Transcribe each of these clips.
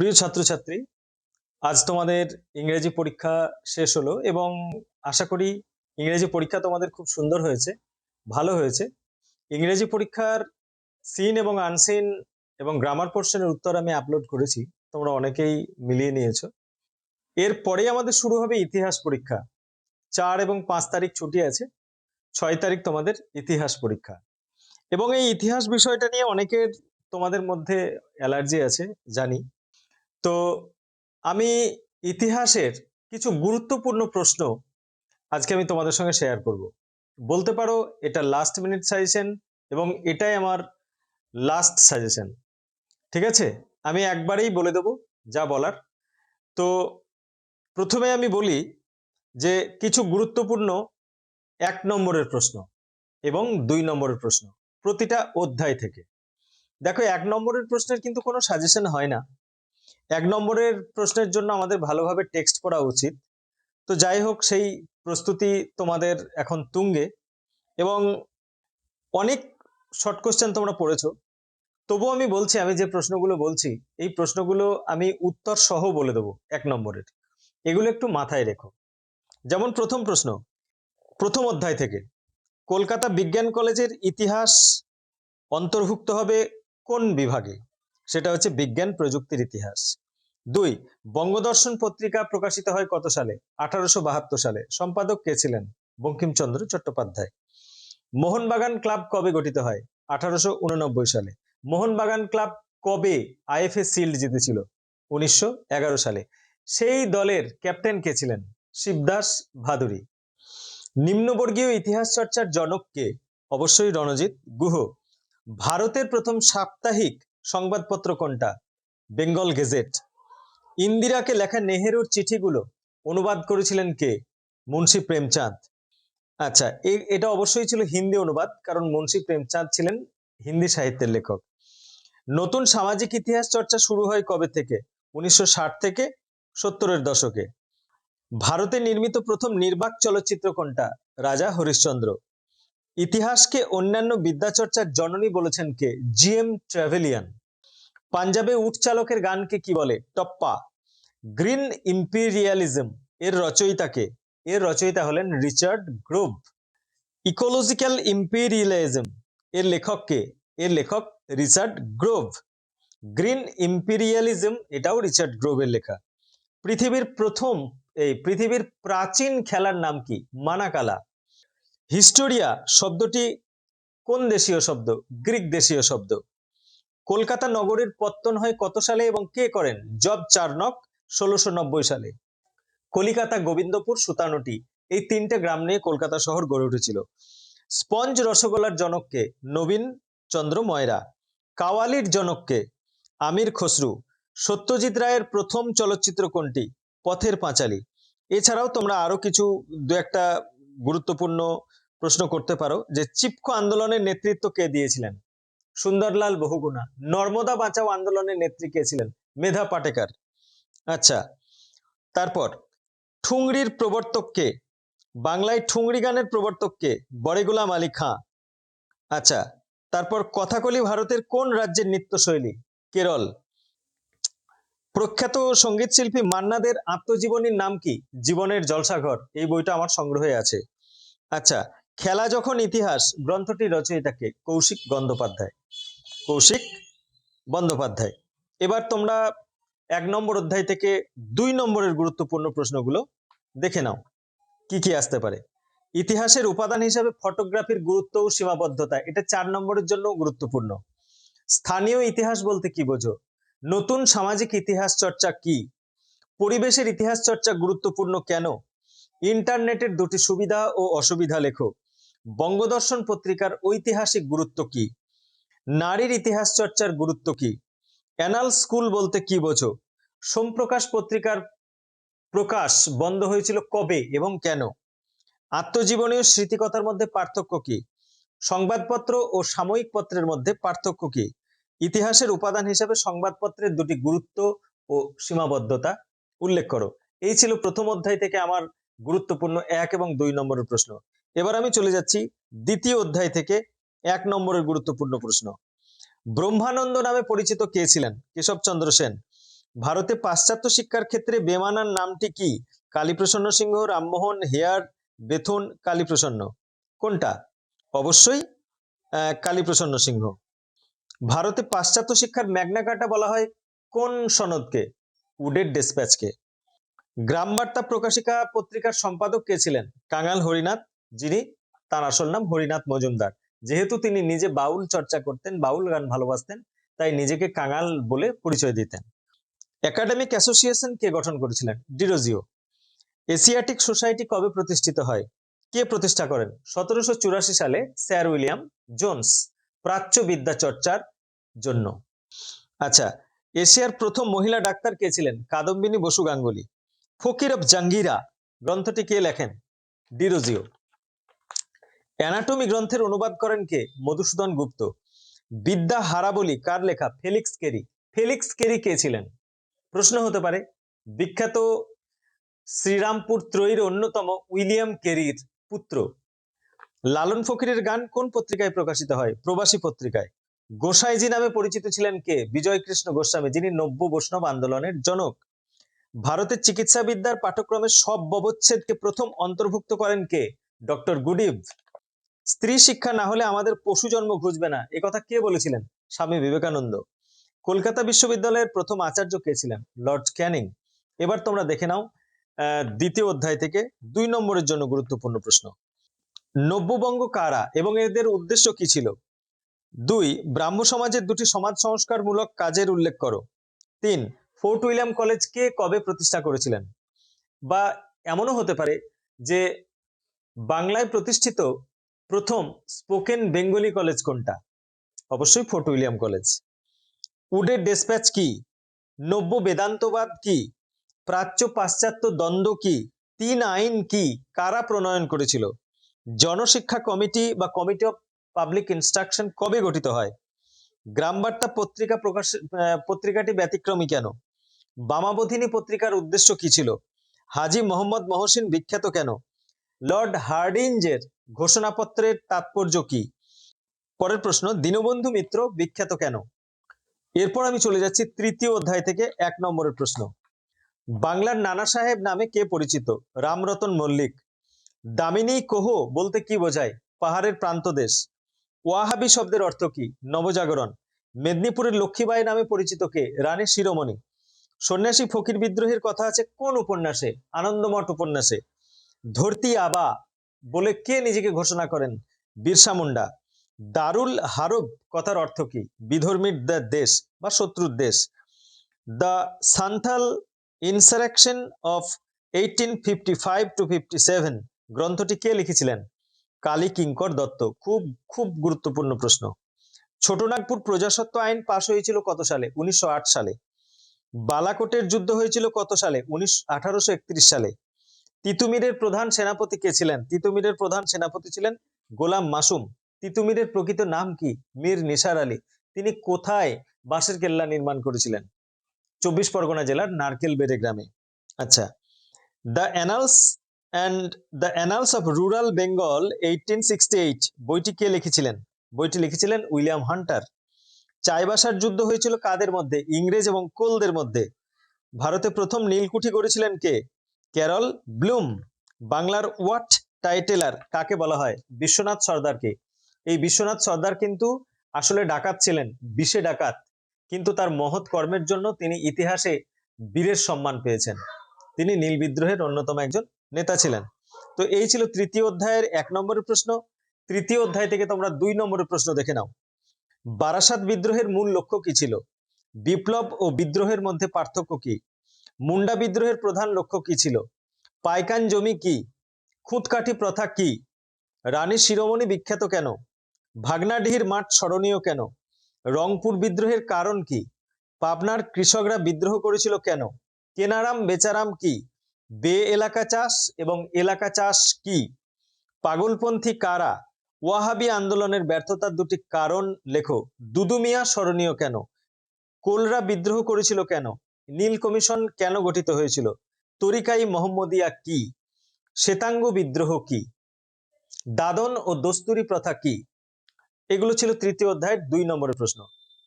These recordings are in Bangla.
প্রিয় ছাত্রছাত্রী, আজ তোমাদের ইংরেজি পরীক্ষা শেষ হলো এবং আশা করি ইংরেজি পরীক্ষা তোমাদের খুব সুন্দর হয়েছে, ভালো হয়েছে। ইংরেজি পরীক্ষার সিন এবং আনসিন এবং গ্রামার পোর্শনের উত্তর আমি আপলোড করেছি, তোমরা অনেকেই মিলিয়ে নিয়েছো। এরপরেই আমাদের শুরু হবে ইতিহাস পরীক্ষা। চার এবং পাঁচ তারিখ ছুটি আছে, ছয় তারিখ তোমাদের ইতিহাস পরীক্ষা। এবং এই ইতিহাস বিষয়টা নিয়ে অনেকের তোমাদের মধ্যে অ্যালার্জি আছে, জানি। তো আমি ইতিহাসের কিছু গুরুত্বপূর্ণ প্রশ্ন আজকে আমি তোমাদের সঙ্গে শেয়ার করব। বলতে পারো এটা লাস্ট মিনিট সাজেশন এবং এটাই আমার লাস্ট সাজেশন ঠিক আছে? আমি একবারেই বলে দেবো যা বলার। তো প্রথমে আমি বলি যে কিছু গুরুত্বপূর্ণ এক নম্বরের প্রশ্ন এবং দুই নম্বরের প্রশ্ন প্রতিটা অধ্যায় থেকে। দেখো এক নম্বরের প্রশ্নের কিন্তু কোনো সাজেশন হয় না। এক নম্বরের প্রশ্নের জন্য আমাদের ভালোভাবে টেক্সট পড়া উচিত। তো যাই হোক, সেই প্রস্তুতি তোমাদের এখন তুঙ্গে। এবং অনেক শর্ট কোশ্চেন তোমরা পড়েছ। তবুও আমি বলছি, আমি যে প্রশ্নগুলো বলছি, এই প্রশ্নগুলো আমি উত্তর সহ বলে দেবো এক নম্বরের। এগুলো একটু মাথায় রেখো। যেমন প্রথম প্রশ্ন, প্রথম অধ্যায় থেকে, কলকাতা বিজ্ঞান কলেজের ইতিহাস অন্তর্ভুক্ত হবে কোন বিভাগে? সেটা হচ্ছে বিজ্ঞান প্রযুক্তির ইতিহাস। দুই, বঙ্গদর্শন পত্রিকা প্রকাশিত হয় কত সালে? আঠারোশো বাহাত্তর সালে। সম্পাদক কে ছিলেন? বঙ্কিমচন্দ্র চট্টোপাধ্যায়। মোহনবাগান ক্লাব কবে গঠিত হয়? আঠারোশো উননব্বই সালে। মোহনবাগান ক্লাব কবে আইএফএ শিল্ড জিতেছিল? উনিশশো এগারো সালে। সেই দলের ক্যাপ্টেন কে ছিলেন? শিবদাস ভাদুরী। নিম্নবর্গীয় ইতিহাস চর্চার জনক কে? অবশ্যই রণজিৎ গুহ। ভারতের প্রথম সাপ্তাহিক সংবাদপত্র কোনটা? বেঙ্গল গেজেট। ইন্দিরাকে লেখা নেহেরুর চিঠিগুলো অনুবাদ করেছিলেন কে? মুন্সী প্রেমচাঁদ। আচ্ছা এটা অবশ্যই ছিল হিন্দি অনুবাদ, কারণ মুন্সী প্রেমচাঁদ ছিলেন হিন্দি সাহিত্যের লেখক। নতুন সামাজিক ইতিহাস চর্চা শুরু হয় কবে থেকে? উনিশশো ষাট থেকে সত্তরের দশকে। ভারতে নির্মিত প্রথম নির্বাক চলচ্চিত্র কোনটা? রাজা হরিশ্চন্দ্র। ইতিহাসকে অন্যান্য বিদ্যাচর্চার জননী বলেছেন কে? জি এম ট্রাভেলিয়ান পাঞ্জাবে উট চালকের গানকে কি বলে? টপ্পা। গ্রিন ইম্পিরিয়ালিজম, এর রচয়িতাকে এর রচয়িতা হলেন রিচার্ড গ্রোভ। ইকোলজিক্যাল ইম্পিরিয়ালিজম, এর লেখককে এর লেখক রিচার্ড গ্রোভ। গ্রিন ইম্পিরিয়ালিজম, এটাও রিচার্ড গ্রোভের লেখা। পৃথিবীর প্রথম, এই পৃথিবীর প্রাচীন খেলার নাম কি? মানাকালা। হিস্টোরিয়া শব্দটি কোন দেশীয় শব্দ? গ্রিক দেশীয় শব্দ। কলকাতা নগরীর পত্তন হয় কত সালে এবং কে করেন? জব চার্নক ষোলোশো সালে। কলিকাতা গোবিন্দপুর সুতানুটি এই তিনটে গ্রাম নিয়ে কলকাতা শহর গড়ে উঠেছিল। স্পঞ্জ রসগোল্লার জনককে নবীন চন্দ্র ময়রা, কাওয়ালির জনককে আমির খসরু, সত্যজিৎ রায়ের প্রথম চলচ্চিত্র কোনটি? পথের পাঁচালী। এছাড়াও তোমরা আরও কিছু দু একটা গুরুত্বপূর্ণ প্রশ্ন করতে পারো যে চিপকো আন্দোলনের নেতৃত্ব কে দিয়েছিলেন? সুন্দরলাল বহুগুণা। নর্মদা বাঁচাও আন্দোলনের নেত্রী কে ছিলেন? মেধা পাটেকার। আচ্ছা তারপর ঠুংরির প্রবর্তক কে? বাংলায় ঠুংরি গানের প্রবর্তক কে? বড়েগুলাম আলী খাঁ। আচ্ছা তারপর কথাকলি ভারতের কোন রাজ্যের নৃত্যশৈলী? কেরল। প্রখ্যাত সংগীত শিল্পী মান্নাদের আত্মজীবনীর নাম কি? জীবনের জলসাঘর। এই বইটা আমার সংগ্রহে আছে। আচ্ছা খেলা যখন ইতিহাস, গ্রন্থটি রচয়িতাকে কৌশিক বন্দ্যোপাধ্যায় কৌশিক বন্দ্যোপাধ্যায়। এবার তোমরা এক নম্বর অধ্যায় থেকে দুই নম্বরের গুরুত্বপূর্ণ প্রশ্নগুলো দেখে নাও। কি কি আসতে পারে? ইতিহাসের উপাদান হিসাবে ফটোগ্রাফির গুরুত্ব ও সীমাবদ্ধতা, এটা চার নম্বরের জন্য গুরুত্বপূর্ণ। স্থানীয় ইতিহাস বলতে কি বোঝো? নতুন সামাজিক ইতিহাস চর্চা কি? পরিবেশের ইতিহাস চর্চা গুরুত্বপূর্ণ কেন? ইন্টারনেটের দুটি সুবিধা ও অসুবিধা লেখো। বঙ্গদর্শন পত্রিকার ঐতিহাসিক গুরুত্ব কি? নারীর ইতিহাস চর্চার গুরুত্ব কি? অ্যানাল স্কুল বলতে কি বোঝো? সোমপ্রকাশ পত্রিকার প্রকাশ বন্ধ হয়েছিল কবে এবং কেন? আত্মজীবনীয় স্মৃতিকথার মধ্যে পার্থক্য কি? সংবাদপত্র ও সাময়িক পত্রের মধ্যে পার্থক্য কি? ইতিহাসের উপাদান হিসেবে সংবাদপত্রের দুটি গুরুত্ব ও সীমাবদ্ধতা উল্লেখ করো। এই ছিল প্রথম অধ্যায় থেকে আমার গুরুত্বপূর্ণ এক এবং দুই নম্বরের প্রশ্ন। এবার আমি চলে যাচ্ছি দ্বিতীয় অধ্যায় থেকে এক নম্বরের গুরুত্বপূর্ণ প্রশ্ন। ব্রহ্মানন্দ নামে পরিচিত কে ছিলেন? কেশবচন্দ্র সেন। ভারতে পাশ্চাত্য শিক্ষার ক্ষেত্রে বেমানার নামটি কি? Kaliprasanna Singha, Rammohan, Hare, Bethune, Kaliprasanna. কোনটা? অবশ্যই কালীপ্রসন্ন সিংহ। ভারতে পাশ্চাত্য শিক্ষার ম্যাগনা কার্টা বলা হয় কোন সনদকে? উডের ডেসপ্যাচকে। গ্রাম বার্তা প্রকাশিকা পত্রিকার সম্পাদক কে ছিলেন? কাঙাল হরিনাথ যিনি তার আসল নাম হরিনাথ মজুমদার। যেহেতু তিনি নিজে বাউল চর্চা করতেন, বাউল গান ভালোবাসতেন, তাই নিজেকে কাঙাল বলে পরিচয় দিতেন। একাডেমিক অ্যাসোসিয়েশন কে গঠন করেছিলেন? ডিরোজিও। এশিয়াটিক সোসাইটি কবে প্রতিষ্ঠিত হয়? কে প্রতিষ্ঠা করেন? সতেরোশো চুরাশি সালে স্যার উইলিয়াম জোন্স, প্রাচ্য বিদ্যা চর্চার জন্য। আচ্ছা এশিয়ার প্রথম মহিলা ডাক্তার কে ছিলেন? কাদম্বিনী বসু গাঙ্গুলি। ফকির অফ জাঙ্গিরা, গ্রন্থটি কে লেখেন? ডিরোজিও। অ্যানাটমি গ্রন্থের অনুবাদ করেন কে? মধুসূদন গুপ্ত। বিদ্যা হারাবলি কার লেখা? Felix Carey. ফেলিক্স কেরি কে ছিলেন? প্রশ্ন হতে পারে, বিখ্যাত শ্রীরামপুর ত্রয়ীর অন্যতম উইলিয়াম কেরির পুত্র। লালন ফকিরের গান কোন পত্রিকায় প্রকাশিত হয়? প্রবাসী পত্রিকায়। গোসাইজি নামে পরিচিত ছিলেন কে? বিজয় কৃষ্ণ গোস্বামী, যিনি নব্য বৈষ্ণব আন্দোলনের জনক। ভারতের চিকিৎসা বিদ্যার পাঠ্যক্রমে সব ব্যবচ্ছেদকে প্রথম অন্তর্ভুক্ত করেন কে? Doctor Goodeve. স্ত্রী শিক্ষা না হলে আমাদের পশু জন্ম ঘুষবে না। এ কথা কে বলেছিলেন? স্বামী বিবেকানন্দ। কলকাতা বিশ্ববিদ্যালয়ের প্রথম আচার্য কে ছিলেন? Lord Canning. এবার তোমরা দেখে নাও দ্বিতীয় অধ্যায় থেকে দুই নম্বরের জন্য গুরুত্বপূর্ণ প্রশ্ন। নব্যবঙ্গ কারা এবং এদের উদ্দেশ্য কি ছিল? দুই, ব্রাহ্ম সমাজের দুটি সমাজ সংস্কারমূলক কাজের উল্লেখ করো। তিন, ফোর্ট উইলিয়াম কলেজ কে কবে প্রতিষ্ঠা করেছিলেন? বা এমনও হতে পারে যে বাংলায় প্রতিষ্ঠিত প্রথম স্পোকেন বেঙ্গলি কলেজ কোনটা? অবশ্যই ফোর্ট উইলিয়াম কলেজ উডের ডেসপ্যাচ কি? নব্য বেদান্তবাদ কি? প্রাচ্য পাশ্চাত্য দ্বন্দ্ব কি? তিন আইন কি? কারা প্রণয়ন করেছিল? জনশিক্ষা কমিটি বা কমিটি অফ পাবলিক ইনস্ট্রাকশন কবে গঠিত হয়? গ্রাম বার্তা পত্রিকা প্রকাশ পত্রিকাটি ব্যতিক্রমী কেন? বামাবোধিনী পত্রিকার উদ্দেশ্য কি ছিল? হাজি মোহাম্মদ মহসিন বিখ্যাত কেন? লর্ড হার্ডিঞ্জের ঘোষণাপত্রের তাৎপর্য কি? পরের প্রশ্ন, দীনবন্ধু মিত্র বিখ্যাত কেন? এরপর আমি চলে যাচ্ছি তৃতীয় অধ্যায় থেকে এক নম্বরের প্রশ্ন। বাংলার নানা সাহেব নামে কে পরিচিত? রামরতন মল্লিক। দামিনী কোহ বলতে কি বোঝায়? পাহাড়ের প্রান্ত প্রান্তদেশ ওয়াহাবি শব্দের অর্থ কি? নবজাগরণ। মেদিনীপুরের লক্ষ্মীবাই নামে পরিচিত কে? রানী শিরোমণি। সন্ন্যাসী ফকির বিদ্রোহের কথা আছে কোন উপন্যাসে? আনন্দমঠ উপন্যাসে। ধরতি আবা বলে কে নিজেকে ঘোষণা করেন? বিরসা মুন্ডা। দারুল হারব কথার অর্থ কি? বিধর্মীর দেশ বা শত্রুর দেশ। The Santhal insurrection of eighteen fifty five to fifty seven গ্রন্থটি কে লিখেছিলেন? কালী কিঙ্কর দত্ত। খুব খুব গুরুত্বপূর্ণ প্রশ্ন। ছোটনাগপুর প্রজাসত্ব আইন পাশ হয়েছিল কত সালে? উনিশশো আট সালে। বালাকোটের যুদ্ধ হয়েছিল কত সালে? উনিশ সালে। তিতুমিরের প্রধান সেনাপতি কে ছিলেন? তিতুমিরের প্রধান সেনাপতি ছিলেন গোলাম মাসুম। তিতুমিরের প্রকৃত নাম কি? মীর নিসার আলী। তিনি কোথায় বাঁশের কেল্লা নির্মাণ করেছিলেন? চব্বিশ পরগনা জেলার নারকেল বেড়ে গ্রামে। আচ্ছা the annals and the annals of rural Bengal eighteen sixty বইটি কে লিখেছিলেন? বইটি লিখেছিলেন উইলিয়াম হান্টার। চাইবাসার যুদ্ধ হয়েছিল কাদের মধ্যে? ইংরেজ এবং কোলদের মধ্যে। ভারতে প্রথম নীলকুঠি গড়েছিলেন কে? ক্যারল ব্লুম, বাংলার ওয়াট টাইটেলার কাকে বলা হয়? বিশ্বনাথ সর্দারকে। এই বিশ্বনাথ সর্দার কিন্তু আসলে ডাকাত ছিলেন বিশে ডাকাত। কিন্তু তার মহৎ কর্মের জন্য তিনি ইতিহাসে বীরের সম্মান পেয়েছেন। তিনি নীল বিদ্রোহের অন্যতম একজন নেতা ছিলেন। তো এই ছিল তৃতীয় অধ্যায়ের এক নম্বরের প্রশ্ন। তৃতীয় অধ্যায় থেকে তোমরা দুই নম্বরের প্রশ্ন দেখে নাও। বারাসাত বিদ্রোহের মূল লক্ষ্য কি ছিল? বিপ্লব ও বিদ্রোহের মধ্যে পার্থক্য কি? মুন্ডা বিদ্রোহের প্রধান লক্ষ্য কি ছিল? পাইকান জমি কি? খুঁতকাঠি প্রথা কি? রানী শিরোমণি বিখ্যাত কেন? ভাগনাডিহির মাঠ স্মরণীয় কেন? রংপুর বিদ্রোহের কারণ কি? পাবনার কৃষকরা বিদ্রোহ করেছিল কেন? কেনারাম, বেচারাম কি? বে এলাকা চাষ এবং এলাকা চাষ কি? পাগলপন্থী কারা? ওয়াহাবি আন্দোলনের ব্যর্থতার দুটি কারণ লেখো। দুদুমিয়া স্মরণীয় কেন? কোলরা বিদ্রোহ করেছিল কেন? নীল কমিশন কেন গঠিত হয়েছিল? তরিকাই মোহাম্মদিয়া কি? শ্বেতাঙ্গ বিদ্রোহ কি? দাদন ও দস্তুরি প্রথা কি? এগুলো ছিল তৃতীয় অধ্যায়ের দুই নম্বরের প্রশ্ন।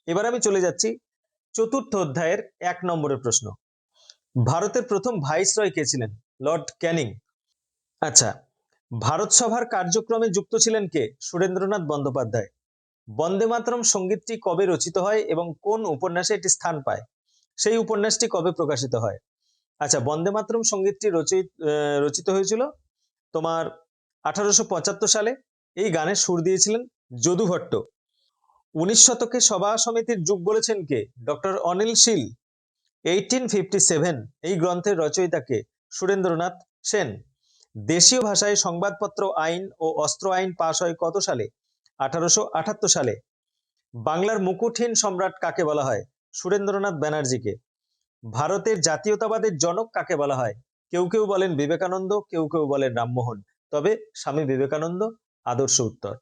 এবার আমি চলে যাচ্ছি চতুর্থ অধ্যায়ের এক নম্বরের প্রশ্ন। ভারতের প্রথম ভাইসরয় কে ছিলেন? Lord Canning. আচ্ছা ভারত সভার কার্যক্রমে যুক্ত ছিলেন কে? সুরেন্দ্রনাথ বন্দ্যোপাধ্যায়। বন্দে মাতরম সঙ্গীতটি কবে রচিত হয় এবং কোন উপন্যাসে এটি স্থান পায়? সেই উপন্যাসটি কবে প্রকাশিত হয়? আচ্ছা বন্দে মাতরম সঙ্গীতটি রচিত রচিত হয়েছিল তোমার আঠারোশো পঁচাত্তর সালে। এই গানের সুর দিয়েছিলেন যদু ভট্ট। উনিশ শতকে সভা সমিতির যুগ বলেছেন কে? Doctor Anil Seal. Eighteen fifty seven এই গ্রন্থের রচয়িতাকে সুরেন্দ্রনাথ সেন। দেশীয় ভাষায় সংবাদপত্র, আইন ও অস্ত্র আইন পাশ হয় কত সালে? আঠারোশো আটাত্তর সালে। বাংলার মুকুটহীন সম্রাট কাকে বলা হয়? সুরেন্দ্রনাথ ব্যানার্জিকে। ভারতের জাতীয়তাবাদের জনক কাকে বলা হয়? কেউ কেউ বলেন বিবেকানন্দ, কেউ কেউ বলেন রামমোহন। তবে স্বামী বিবেকানন্দ, আদর্শ উত্তর।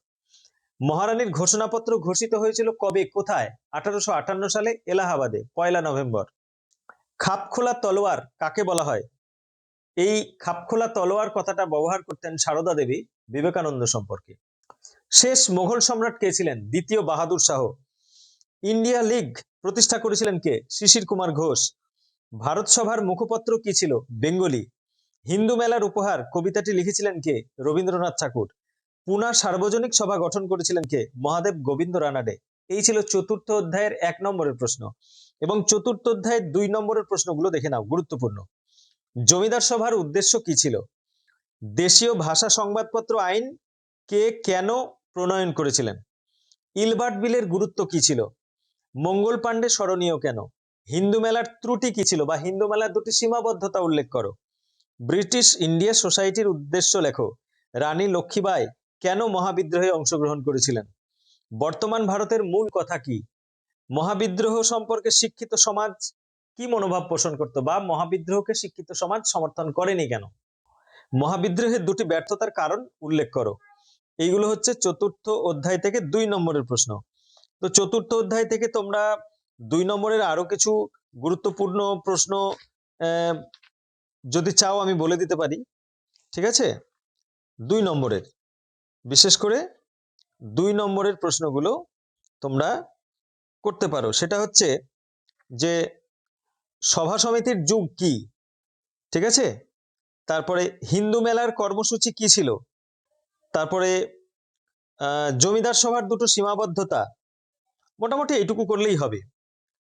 মহারানীর ঘোষণাপত্র ঘোষিত হয়েছিল কবে, কোথায়? আঠারোশো আটান্ন সালে এলাহাবাদে, পয়লা নভেম্বর। খাপখোলা তলোয়ার কাকে বলা হয়? এই খাপখোলা তলোয়ার কথাটা ব্যবহার করতেন সারদা দেবী বিবেকানন্দ সম্পর্কে। শেষ মোঘল সম্রাট কে ছিলেন? দ্বিতীয় বাহাদুর শাহ। ইন্ডিয়া লীগ প্রতিষ্ঠা করেছিলেন কে? শিশির কুমার ঘোষ। ভারত সভার মুখপত্র কি ছিল? বেঙ্গলি। হিন্দু মেলার উপহার কবিতাটি লিখেছিলেন কে? রবীন্দ্রনাথ ঠাকুর। পুনা সার্বজনিক সভা গঠন করেছিলেন কে? মহাদেব গোবিন্দ রানাডে। এই ছিল চতুর্থ অধ্যায়ের এক নম্বরের প্রশ্ন। এবং চতুর্থ অধ্যায়ের দুই নম্বরের প্রশ্নগুলো দেখে নাও, গুরুত্বপূর্ণ। জমিদার সভার উদ্দেশ্য কি ছিল? দেশীয় ভাষা সংবাদপত্র আইন কে কেন প্রণয়ন করেছিলেন? ইলবার্ট বিলের গুরুত্ব কি ছিল? মঙ্গল পাণ্ডে স্মরণীয় কেন? হিন্দু মেলার ত্রুটি কি ছিল বা হিন্দু মেলার দুটি সীমাবদ্ধতা উল্লেখ করো। ব্রিটিশ ইন্ডিয়া সোসাইটির উদ্দেশ্য লেখো, রানী লক্ষ্মীবাই কেন মহাবিদ্রোহে অংশগ্রহণ করেছিলেন? বর্তমান ভারতের মূল কথা কি? মহাবিদ্রোহ সম্পর্কে শিক্ষিত সমাজ কি মনোভাব পোষণ করত বা মহাবিদ্রোহকে শিক্ষিত সমাজ সমর্থন করেনি কেন? মহাবিদ্রোহের দুটি ব্যর্থতার কারণ উল্লেখ করো। এইগুলো হচ্ছে চতুর্থ অধ্যায় থেকে দুই নম্বরের প্রশ্ন। তো চতুর্থ অধ্যায় থেকে তোমরা দুই নম্বরের আরও কিছু গুরুত্বপূর্ণ প্রশ্ন যদি চাও আমি বলে দিতে পারি, ঠিক আছে? দুই নম্বরের, বিশেষ করে দুই নম্বরের প্রশ্নগুলো তোমরা করতে পারো। সেটা হচ্ছে যে সভা সমিতির যুগ কি, ঠিক আছে? তারপরে হিন্দু মেলার কর্মসূচি কি ছিল? তারপরে জমিদার সভার দুটো সীমাবদ্ধতা মোটামুটি এইটুকু করলেই হবে।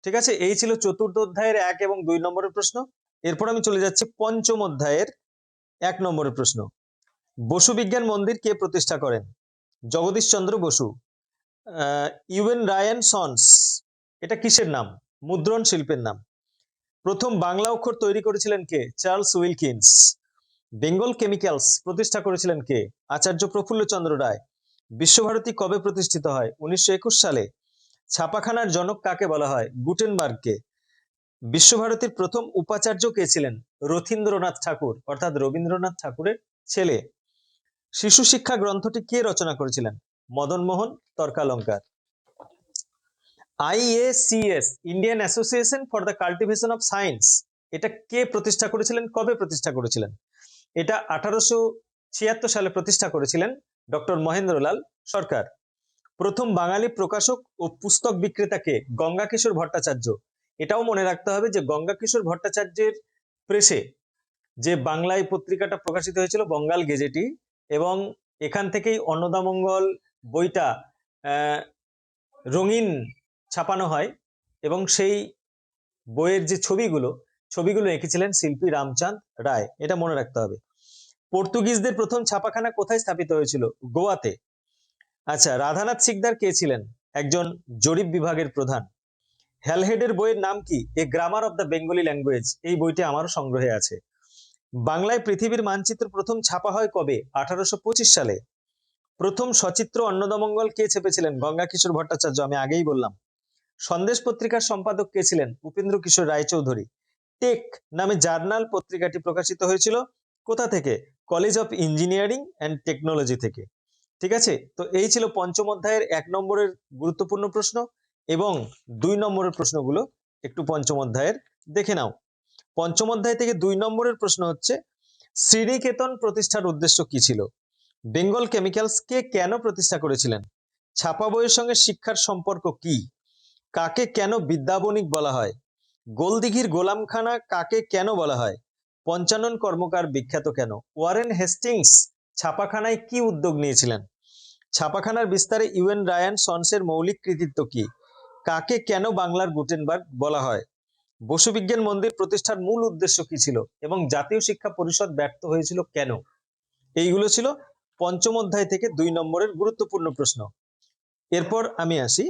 ঠিক আছে? এই ছিল চতুর্থ অধ্যায়ের এক এবং দুই নম্বরের প্রশ্ন। এরপর আমি চলে যাচ্ছি পঞ্চম অধ্যায়ের এক নম্বরের প্রশ্ন। বসু বিজ্ঞান মন্দির কে প্রতিষ্ঠা করেন? Jagadish Chandra Basu. U N Ray and sons. এটা কিসের নাম? মুদ্রণ শিল্পের নাম। প্রথম বাংলা অক্ষর তৈরি করেছিলেন কে? Charles Wilkins. বেঙ্গল কেমিক্যালস প্রতিষ্ঠা করেছিলেন কে? আচার্য প্রফুল্লচন্দ্র রায়। বিশ্বভারতী কবে প্রতিষ্ঠিত হয়? উনিশশো একুশ সালে। ছাপাখানার জনক কাকে বলা হয়? গুটেনবার্গকে। বিশ্বভারতীর প্রথম উপাচার্য কে ছিলেন? রথীন্দ্রনাথ ঠাকুর, অর্থাৎ রবীন্দ্রনাথ ঠাকুরের ছেলে। শিশু শিক্ষা গ্রন্থটি কে রচনা করেছিলেন? Madan Mohan Tarkalankar IACS Indian association for the cultivation of science. এটা কে প্রতিষ্ঠা করেছিলেন? কবে প্রতিষ্ঠা করেছিলেন? এটা আঠারোশো ছিয়াত্তর সালে প্রতিষ্ঠা করেছিলেন ডক্টর মহেন্দ্রলাল সরকার। প্রথম বাঙালি প্রকাশক ও পুস্তক বিক্রেতাকে গঙ্গা কিশোর ভট্টাচার্য। এটাও মনে রাখতে হবে যে গঙ্গা কিশোর ভট্টাচার্যের প্রেসে যে বাংলায় পত্রিকাটা প্রকাশিত হয়েছিল, বঙ্গাল গেজেটি এবং এখান থেকেই অন্নদামঙ্গল বইটা রঙিন ছাপানো হয়, এবং সেই বইয়ের যে ছবিগুলো ছবিগুলো এঁকেছিলেন শিল্পী রামচাঁদ রায়। এটা মনে রাখতে হবে। পর্তুগিজদের প্রথম ছাপাখানা কোথায় স্থাপিত হয়েছিল? গোয়াতে। আচ্ছা রাধানাথ সিকদার কে ছিলেন? একজন জরিপ বিভাগের প্রধান। হ্যালহেডের বইয়ের নাম কি? A grammar of the Bengali language এই বইটি আমারও সংগ্রহে আছে। বাংলায় পৃথিবীর মানচিত্র প্রথম ছাপা হয় কবে? আঠারোশো পঁচিশ সালে। প্রথম সচিত্র অন্নদমঙ্গল কে ছেপেছিলেন? গঙ্গা কিশোর ভট্টাচার্য, আমি আগেই বললাম। সন্দেশ পত্রিকার সম্পাদক কে ছিলেন? উপেন্দ্র কিশোর রায়চৌধুরী। টেক নামে জার্নাল পত্রিকাটি প্রকাশিত হয়েছিল কোথা থেকে? College of engineering and technology থেকে। ঠিক আছে? তো এই ছিল পঞ্চম অধ্যায়ের এক নম্বরের গুরুত্বপূর্ণ প্রশ্ন এবং দুই নম্বরের প্রশ্নগুলো একটু পঞ্চম অধ্যায়ের দেখে নাও। পঞ্চম অধ্যায় থেকে দুই নম্বরের প্রশ্ন হচ্ছে, শ্রীনিকেতন প্রতিষ্ঠার উদ্দেশ্য কি ছিল? বেঙ্গল কেমিক্যালস কে কেন প্রতিষ্ঠা করেছিলেন? ছাপা বইয়ের সঙ্গে শিক্ষার সম্পর্ক কি? কাকে কেন বিদ্যাবণিক বলা হয়? গোলদিঘির গোলামখানা কাকে কেন বলা হয়? পঞ্চানন কর্মকার বিখ্যাত কেন? ওয়ারেন হেস্টিংস ছাপাখানায় কি উদ্যোগ নিয়েছিলেন? ছাপাখানার বিস্তারে ইউএন রায়ান সন্সের মৌলিক কৃতিত্ব কি? কাকে কেন বাংলার গুটেনবার্গ বলা হয়? বসু বিজ্ঞান মন্দির প্রতিষ্ঠার মূল উদ্দেশ্য কি ছিল? এবং জাতীয় শিক্ষা পরিষদ ব্যর্থ হয়েছিল কেন? এইগুলো ছিল পঞ্চম অধ্যায় থেকে দুই নম্বরের গুরুত্বপূর্ণ প্রশ্ন। এরপর আমি আসি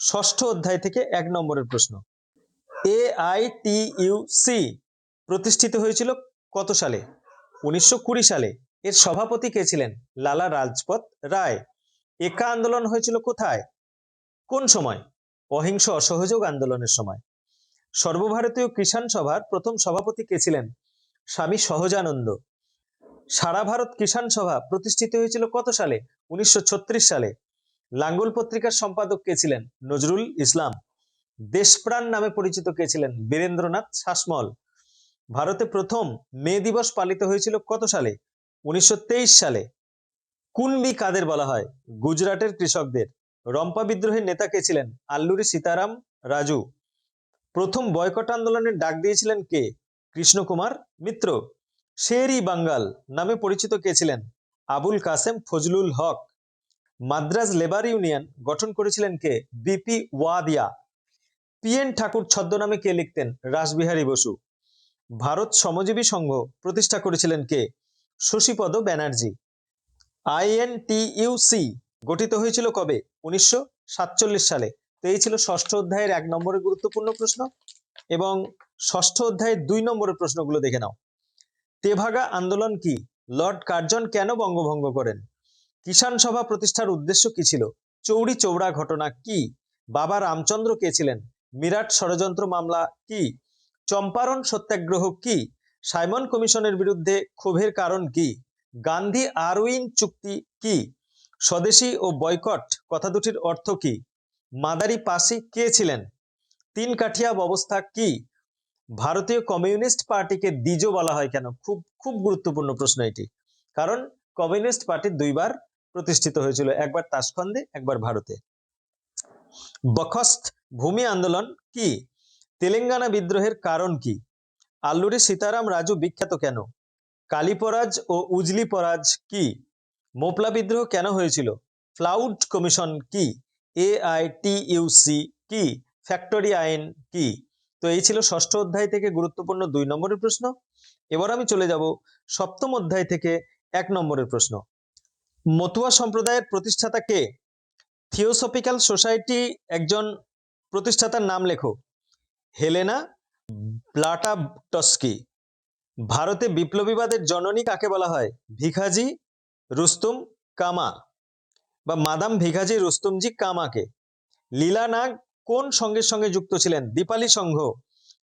ষষ্ঠ অধ্যায় থেকে এক নম্বরের প্রশ্ন। A I T U C প্রতিষ্ঠিত হয়েছিল কত সালে? উনিশশো কুড়ি সালে। এর সভাপতি কে ছিলেন? লালা রাজপথ রায়। একা আন্দোলন হয়েছিল কোথায়? কোন সময়? অহিংস অসহযোগ আন্দোলনের সময়। সর্বভারতীয় কিষাণ সভার প্রথম সভাপতি কে ছিলেন? স্বামী সহজানন্দ। সারা ভারত কিষাণ সভা প্রতিষ্ঠিত হয়েছিল কত সালে? উনিশশো ছত্রিশ সালে। লাঙ্গল পত্রিকার সম্পাদক কে ছিলেন? নজরুল ইসলাম। দেশপ্রাণ নামে পরিচিত কে ছিলেন? বীরেন্দ্রনাথ শাসমল। ভারতে প্রথম মে দিবস পালিত হয়েছিল কত সালে? উনিশশো তেইশ সালে কুনবি কাদের বলা হয়? গুজরাটের কৃষকদের। রম্পা বিদ্রোহের নেতা কে ছিলেন? আল্লুরি সীতারাম রাজু। প্রথম বয়কট আন্দোলনের ডাক দিয়েছিলেন কে? কৃষ্ণকুমার মিত্র। শেরি বাঙ্গাল নামে পরিচিত কে ছিলেন? আবুল কাসেম ফজলুল হক। মাদ্রাজ লেবার ইউনিয়ন গঠন করেছিলেন কে? B P Wadia. P N Thakur ছদ্মনামে কে লিখতেন? রাসবিহারী বসু। ভারত শ্রমজীবী সংঘ প্রতিষ্ঠা করেছিলেন কে? শশীপদ ব্যানার্জি। আইএনটিইউসি গঠিত হয়েছিল কবে? উনিশশো সাতচল্লিশ সালে। তো এই ছিল ষষ্ঠ অধ্যায়ের এক নম্বরের গুরুত্বপূর্ণ প্রশ্ন এবং ষষ্ঠ অধ্যায়ের দুই নম্বরের প্রশ্নগুলো দেখে নাও। তেভাগা আন্দোলন কি? লর্ড কার্জন কেন বঙ্গভঙ্গ করেন? কিষাণ সভা প্রতিষ্ঠার উদ্দেশ্য কি ছিল? চৌরি চৌড়া ঘটনা কি? বাবা রামচন্দ্র কে ছিলেন? মিরাট ষড়যন্ত্র মামলা কি? চম্পারণ সত্যাগ্রহ কি? সাইমন কমিশনের বিরুদ্ধে ক্ষোভের কারণ কি? গান্ধী আরউইন চুক্তি কি? স্বদেশী ও বয়কট কথা দুটির অর্থ কি? মাদারি পাসি কে ছিলেন? তিন কাঠিয়া ব্যবস্থা কি? ভারতীয় কমিউনিস্ট পার্টিকে দ্বিজ বলা হয় কেন? খুব খুব গুরুত্বপূর্ণ প্রশ্ন এটি। কারণ কমিউনিস্ট পার্টি দুইবার প্রতিষ্ঠিত হয়েছিল, একবার তাসখন্দে, একবার ভারতে। বখস্ত ভূমি আন্দোলন কি? তেলেঙ্গানা বিদ্রোহের কারণ কি? আল্লুরি সীতারাম রাজু বিখ্যাত কেন? কালীপরাজ ও উজলি পরাজ কি? মোপলা বিদ্রোহ কেন হয়েছিল? ফ্লাউড কমিশন কি? এ আই টি ইউসি কি? ফ্যাক্টরি আইন কি? তো এই ছিল ষষ্ঠ অধ্যায় থেকে গুরুত্বপূর্ণ দুই নম্বরের প্রশ্ন। এবার আমি চলে যাব সপ্তম অধ্যায় থেকে এক নম্বরের প্রশ্ন। মতুয়া সম্প্রদায়ের প্রতিষ্ঠাতা কে? থিওসফিক্যাল সোসাইটি একজন প্রতিষ্ঠাতার নাম লেখো। হেলেনা ব্লাটাটস্কি ভারতে বিপ্লবীবাদের জননী কাকে বলা হয়? ভিখাজি রুস্তুম কামা বা মাদাম ভিখাজি রুস্তুমজি কামাকে। লীলা নাগ কোন সঙ্গের সঙ্গে যুক্ত ছিলেন? দীপালি সংঘ।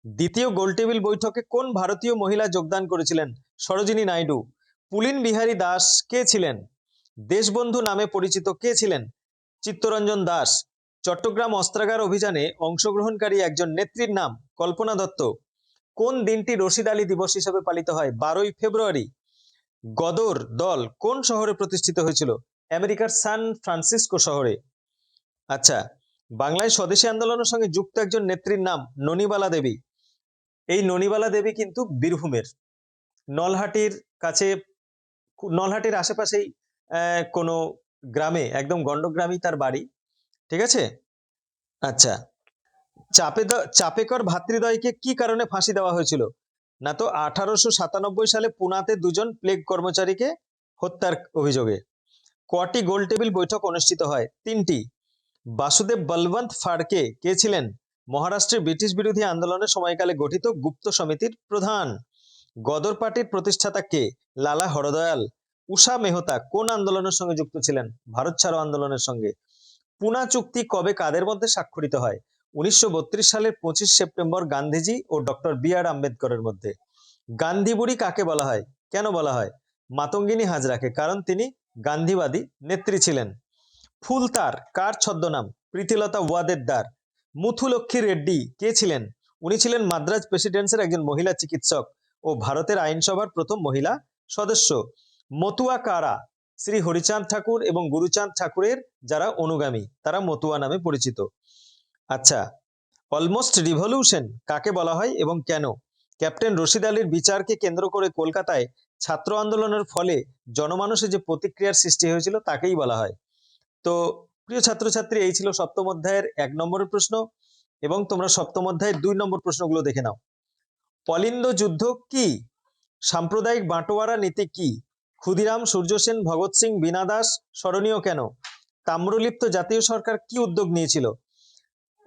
দ্বিতীয় গোলটেবিল বৈঠকে কোন ভারতীয় মহিলা যোগদান করেছিলেন? সরোজিনী নাইডু। পুলিন বিহারী দাস কে ছিলেন? দেশবন্ধু নামে পরিচিত কে ছিলেন? চিত্তরঞ্জন দাস। চট্টগ্রাম অস্ত্রাগার অভিযানে অংশগ্রহণকারী একজন নেত্রীর নাম কল্পনা দত্ত। কোন দিনটি রশিদ আলী দিবস হিসেবে পালিত হয়? বারোই ফেব্রুয়ারি। গদর দল কোন শহরে প্রতিষ্ঠিত হয়েছিল? আমেরিকার সান ফ্রান্সিসকো শহরে। আচ্ছা বাংলায় স্বদেশী আন্দোলনের সঙ্গে যুক্ত একজন নেত্রীর নাম ননিবালা দেবী। এই ননিবালা দেবী কিন্তু বীরভূমের। নলহাটির কাছে, নলহাটির আশেপাশেই কোনো গ্রামে, একদম গণ্ডগ্রামই তার বাড়ি। ঠিক আছে? আচ্ছা। চাপে চাপেকর ভাতৃদ্বয়কে কি কারণে ফাঁসি দেওয়া হয়েছিল? না তো আঠারোশো সাতানব্বই সালে পুনাতে দুজন প্লেগ কর্মচারীকে হত্যার অভিযোগে। কটি গোল টেবিল বৈঠক অনুষ্ঠিত হয়? তিনটি। বাসুদেব বলবন্ত ফাড়কে কে ছিলেন? মহারাষ্ট্রের ব্রিটিশ বিরোধী আন্দোলনের সময়কালে গঠিত গুপ্ত সমিতির প্রধান। গদর পার্টির প্রতিষ্ঠাতা কে? লালা হরদয়াল। উষা মেহতা কোন আন্দোলনের সঙ্গে যুক্ত ছিলেন? ভারত ছাড়ো আন্দোলনের সঙ্গে। পুনা চুক্তি কবে কাদের মধ্যে স্বাক্ষরিত হয়? উনিশশো সালের পঁচিশ সেপ্টেম্বর গান্ধীজি ও ডক্টর বি আর আম্বেদকরের মধ্যে। গান্ধী বুড়ি কাকে বলা হয়? কেন বলা হয়? মাতঙ্গিনী হাজরাকে, কারণ তিনি গান্ধীবাদী নেত্রী ছিলেন। ফুলতার কার ছদ্মনাম? প্রীতিলতা ওয়াদেদার। মুথুলক্ষ্মী রেড্ডি কে ছিলেন? উনি ছিলেন মাদ্রাজ প্রেসিডেন্সির একজন মহিলা চিকিৎসক ও ভারতের আইনসভার প্রথম মহিলা সদস্য। মতুয়া কারা? শ্রী হরিচাঁদ ঠাকুর এবং গুরুচাঁদ ঠাকুরের যারা অনুগামী, তারা মতুয়া নামে পরিচিত। আচ্ছা অলমোস্ট রিভলিউশন কাকে বলা হয় এবং কেন? ক্যাপ্টেন রশিদ আলীর বিচারকে কেন্দ্র করে কলকাতায় ছাত্র আন্দোলনের ফলে জনমানসে যে প্রতিক্রিয়ার সৃষ্টি হয়েছিল তাকেই বলা হয়। তো, প্রিয় ছাত্রছাত্রী, এই ছিল সপ্তম অধ্যায়ের এক নম্বরের প্রশ্ন এবং তোমরা সপ্তম অধ্যায়ের দুই নম্বর প্রশ্নগুলো দেখে নাও। পলিন্দ যুদ্ধ কি? সাম্প্রদায়িক বাঁটোয়ারা নীতি কি? ক্ষুদিরাম সূর্য সেন ভগৎ সিং, বীণা দাস, স্মরণীয় কেন? তাম্রলিপ্ত জাতীয় সরকার কি উদ্যোগ নিয়েছিল?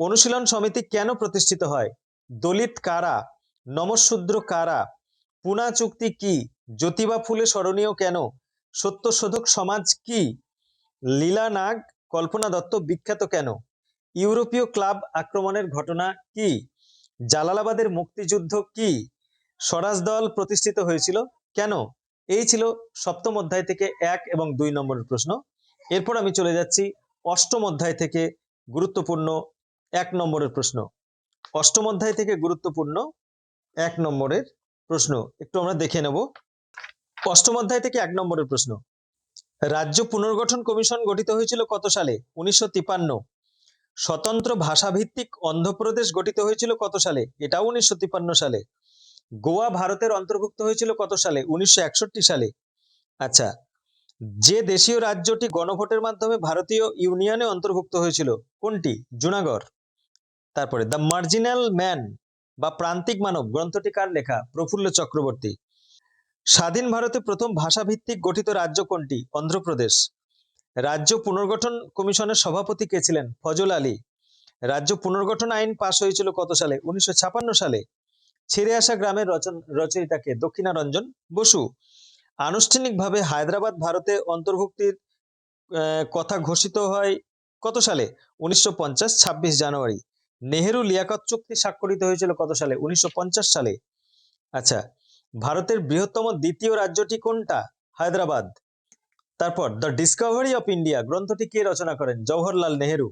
অনুশীলন সমিতি কেন প্রতিষ্ঠিত হয়? দলিত কারা? নমশূদ্র কারা? পুনা চুক্তি কি? জ্যোতিবা ফুলে স্মরণীয় কেন? সত্যশোধক সমাজ কি? লীলা নাগ, কল্পনা দত্ত বিখ্যাত কেন? ইউরোপীয় ক্লাব আক্রমণের ঘটনা কি? জালালাবাদের মুক্তিযুদ্ধ কি? স্বরাজ দল প্রতিষ্ঠিত হয়েছিল কেন? এই ছিল সপ্তম অধ্যায় থেকে এক এবং দুই নম্বরের প্রশ্ন। এরপর আমি চলে যাচ্ছি অষ্টম অধ্যায় থেকে গুরুত্বপূর্ণ এক নম্বরের প্রশ্ন। অষ্টম অধ্যায় থেকে গুরুত্বপূর্ণ এক নম্বরের প্রশ্ন। একটু আমরা দেখে নেব। অষ্টম অধ্যায় থেকে এক নম্বরের প্রশ্ন। রাজ্য পুনর্গঠন কমিশন গঠিত হয়েছিল কত সালে? উনিশশো তিপান্ন। স্বতন্ত্র ভাষাভিত্তিক অন্ধ্রপ্রদেশ গঠিত হয়েছিল কত সালে? এটাও উনিশশো সালে। গোয়া ভারতের অন্তর্ভুক্ত হয়েছিল কত সালে? উনিশশো একষট্টি সালে। আচ্ছা যে দেশীয় রাজ্যটি গণভোটের মাধ্যমে ভারতীয় ইউনিয়নে অন্তর্ভুক্ত হয়েছিল, কোনটি? জুনাগড়। তারপরে, দ্য মার্জিনাল ম্যান বা প্রান্তিক মানব গ্রন্থটি কার লেখা? প্রফুল্ল চক্রবর্তী। স্বাধীন ভারতে প্রথম ভাষাভিত্তিক গঠিত রাজ্য কোনটি? অন্ধ্রপ্রদেশ। রাজ্য পুনর্গঠন কমিশনের সভাপতি কে ছিলেন? ফজল আলী। রাজ্য পুনর্গঠন আইন পাশ হয়েছিল কত সালে? উনিশশো সালে। ছেড়ে আসা গ্রামের রচন রচয়িতাকে দক্ষিণারঞ্জন বসু। আনুষ্ঠানিকভাবে হায়দ্রাবাদ ভারতে অন্তর্ভুক্তির কথা ঘোষিত হয় কত সালে? উনিশশো পঞ্চাশ ছাব্বিশ জানুয়ারি। নেহেরু লিয়াকত চুক্তি স্বাক্ষরিত হয়েছিল কত সালে? উনিশশো পঞ্চাশ সালে। আচ্ছা ভারতের বৃহত্তম দ্বিতীয় রাজ্যটি কোনটা? হায়দ্রাবাদ। তারপর, দ্য ডিসকভারি অফ ইন্ডিয়া, গ্রন্থটি কে রচনা করেন? জওহরলাল নেহেরু।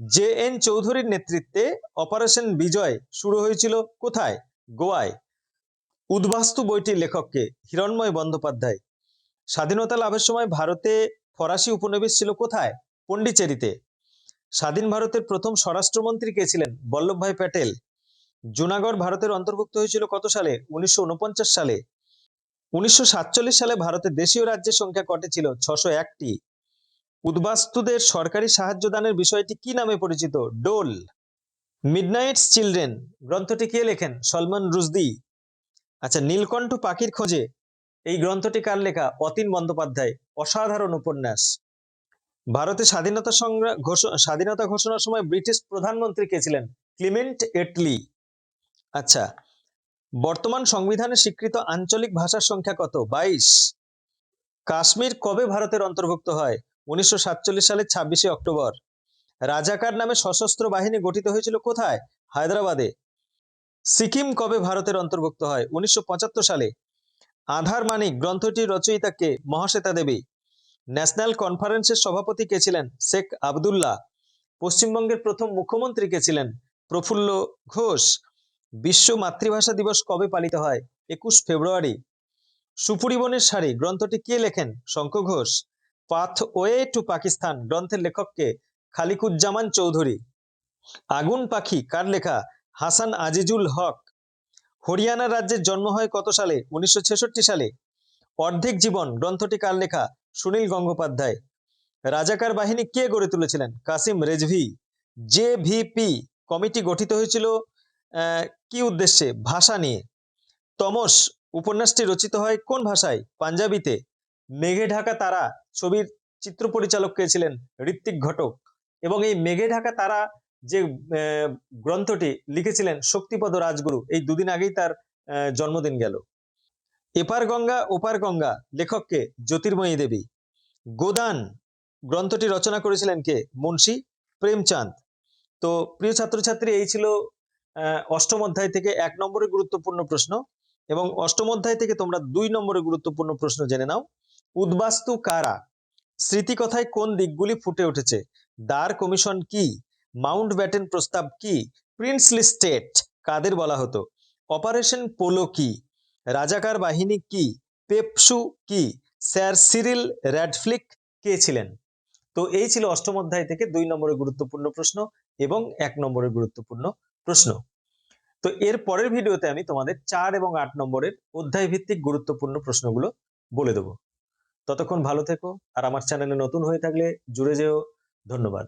জে এন চৌধুরীর নেতৃত্বে অপারেশন বিজয় শুরু হয়েছিল কোথায়? গোয়ায়। উদ্বাস্তু বইটির লেখককে হিরণময় বন্দ্যোপাধ্যায়। স্বাধীনতা লাভের সময় ভারতে ফরাসি উপনিবেশ ছিল কোথায়? পন্ডিচেরিতে। স্বাধীন ভারতের প্রথম স্বরাষ্ট্রমন্ত্রী কে ছিলেন? বল্লভভাই প্যাটেল। জুনাগড় ভারতের অন্তর্ভুক্ত হয়েছিল কত সালে? উনিশশো ঊনপঞ্চাশ সালে। উনিশশো সাতচল্লিশ সালে ভারতের দেশীয় রাজ্যের সংখ্যা কটে ছিল? ছশো একটি। উদ্বাস্তুদের সরকারি সাহায্য দানের বিষয়টি কি নামে পরিচিত? ডোল, মিডনাইটস চিলড্রেন, গ্রন্থটি কে লেখেন? সলমান রুজদি। আচ্ছা নীলকণ্ঠ পাখির খোঁজে, এই গ্রন্থটি কার লেখা? অতীন বন্দ্যোপাধ্যায়, অসাধারণ উপন্যাস। ভারতে স্বাধীনতা সংগ্রাম স্বাধীনতা ঘোষণার সময় ব্রিটিশ প্রধানমন্ত্রী কে ছিলেন? Clement Attlee. আচ্ছা বর্তমান সংবিধানে স্বীকৃত আঞ্চলিক ভাষার সংখ্যা কত? বাইশ। কাশ্মীর কবে ভারতের অন্তর্ভুক্ত হয়? উনিশশো সালের ছাব্বিশে অক্টোবর। রাজাকার নামে সশস্ত্র বাহিনী গঠিত হয়েছিল কোথায়? হায়দ্রাবাদে। সিকিম কবে ভারতের অন্তর্ভুক্ত হয়? উনিশশো পঁচাত্তর সালে। আধার মানিক গ্রন্থটির রচয়িতাকে মহাশ্বেতা দেবী। ন্যাশনাল কনফারেন্সের সভাপতি কে ছিলেন? শেখ আবদুল্লাহ। পশ্চিমবঙ্গের প্রথম মুখ্যমন্ত্রী কে ছিলেন? প্রফুল্ল ঘোষ। বিশ্ব মাতৃভাষা দিবস কবে পালিত হয়? একুশ ফেব্রুয়ারি। সুপুরিবনের শাড়ি গ্রন্থটি কে লেখেন? Shankha Ghosh. Path way to Pakistan গ্রন্থের লেখককে খালিকুজ্জামান চৌধুরী। আগুন পাখি কার লেখা? হাসান আজিজুল হক। হরিয়ানা রাজ্যের জন্ম হয় কত সালে? উনিশশো ছেষট্টি সালে। অর্ধেক জীবন গ্রন্থটি কার লেখা? সুনীল গঙ্গোপাধ্যায়। রাজাকার বাহিনী কে গড়ে তুলেছিলেন? Qasim Razvi. J VP committee গঠিত হয়েছিল কি উদ্দেশ্যে? ভাষা নিয়ে। তমস উপন্যাসটি রচিত হয় কোন ভাষায়? পাঞ্জাবিতে। মেঘে ঢাকা তারা ছবির চিত্র পরিচালক কে ছিলেন? ঋত্বিক ঘটক। এবং এই মেঘে ঢাকা তারা যে গ্রন্থটি লিখেছিলেন শক্তিপদ রাজগুরু, এই দুদিন আগেই তার জন্মদিন গেল। এপার গঙ্গা, ওপার গঙ্গা লেখককে জ্যোতির্ময়ী দেবী। গোদান, গ্রন্থটি রচনা করেছিলেন কে? মুন্সী প্রেমচাঁদ। তো প্রিয় ছাত্রছাত্রী, এই ছিল অষ্টম অধ্যায় থেকে এক নম্বরের গুরুত্বপূর্ণ প্রশ্ন। এবং অষ্টম অধ্যায় থেকে তোমরা দুই নম্বরের গুরুত্বপূর্ণ প্রশ্ন জেনে নাও। উদ্বাস্তু কারা? স্মৃতিকথায় কোন দিকগুলি ফুটে উঠেছে? দ্বার কমিশন কি? মাউন্ট ব্যাটেন প্রস্তাব কি? প্রিন্সলি স্টেট কাদের বলা হতো? অপারেশন পোলো কি? রাজাকার বাহিনী কি? পেপসু কি? স্যার সিরিল র্যাডফ্লিক কে ছিলেন? তো এই ছিল অষ্টম অধ্যায় থেকে দুই নম্বরের গুরুত্বপূর্ণ প্রশ্ন এবং এক নম্বরের গুরুত্বপূর্ণ প্রশ্ন। তো এর পরের ভিডিওতে আমি তোমাদের চার এবং আট নম্বরের অধ্যায় ভিত্তিক গুরুত্বপূর্ণ প্রশ্নগুলো বলে দেবো। ততক্ষণ ভালো থেকো, আর আমার চ্যানেলে নতুন হয়ে থাকলে জুড়ে যেও। ধন্যবাদ।